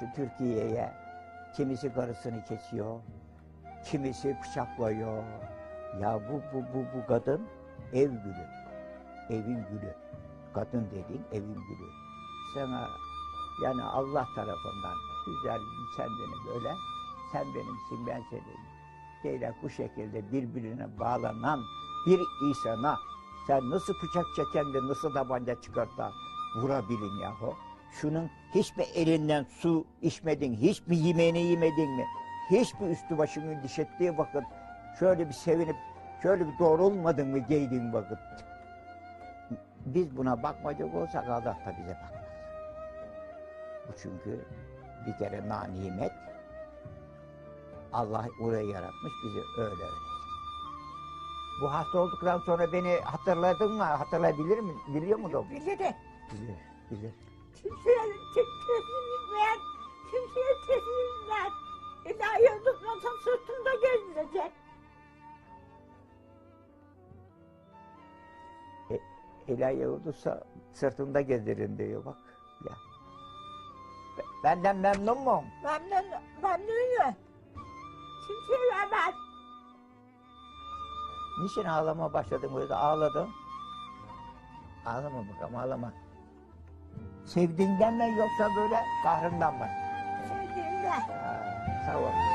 şu Türkiye'ye. Kimisi karısını kesiyor, kimisi bıçaklıyor. Ya bu bu bu bu kadın ev gülü. Evin gülü. Kadın dediğin evin gülü. Sana yani Allah tarafından güzel bir kendini böyle sen benimsin ben senin. Değil bu şekilde birbirine bağlanan bir insana sen nasıl bıçak çeken de nasıl tabanca çıkart da vurabilin yahu. Şunun hiç mi elinden su içmedin, hiç mi yemeğini yemedin mi? Hiç mi üstü başını diş ettiği vakit şöyle bir sevinip şöyle bir doğrulmadın mı giydiğin vakit? Biz buna bakmayacak olsak Allah da bize bakmaz. Bu çünkü bir kere na nimet. Allah orayı yaratmış bizi öyle öyle. Bu hasta olduktan sonra beni hatırladın mı? Hatırlayabilir mi? Biliyor mu doktor? Bilirim. Bilir, bilir. Kimseye teslim bilmeyen, kimseye teslim bilmeyen. İlahi olduktan sırtında gezilecek. İlahi olursa sırtında gezerin diyor bak. Ya. Be- Benden memnun mu? Memnun, memnunum. Kimseye vermez. Niçin ağlama başladın böyle ağladın? Ağlama bakalım ağlama. Sevdiğinden mi yoksa böyle kahrından mı? Sevdiğimde. Ha, sağ ol.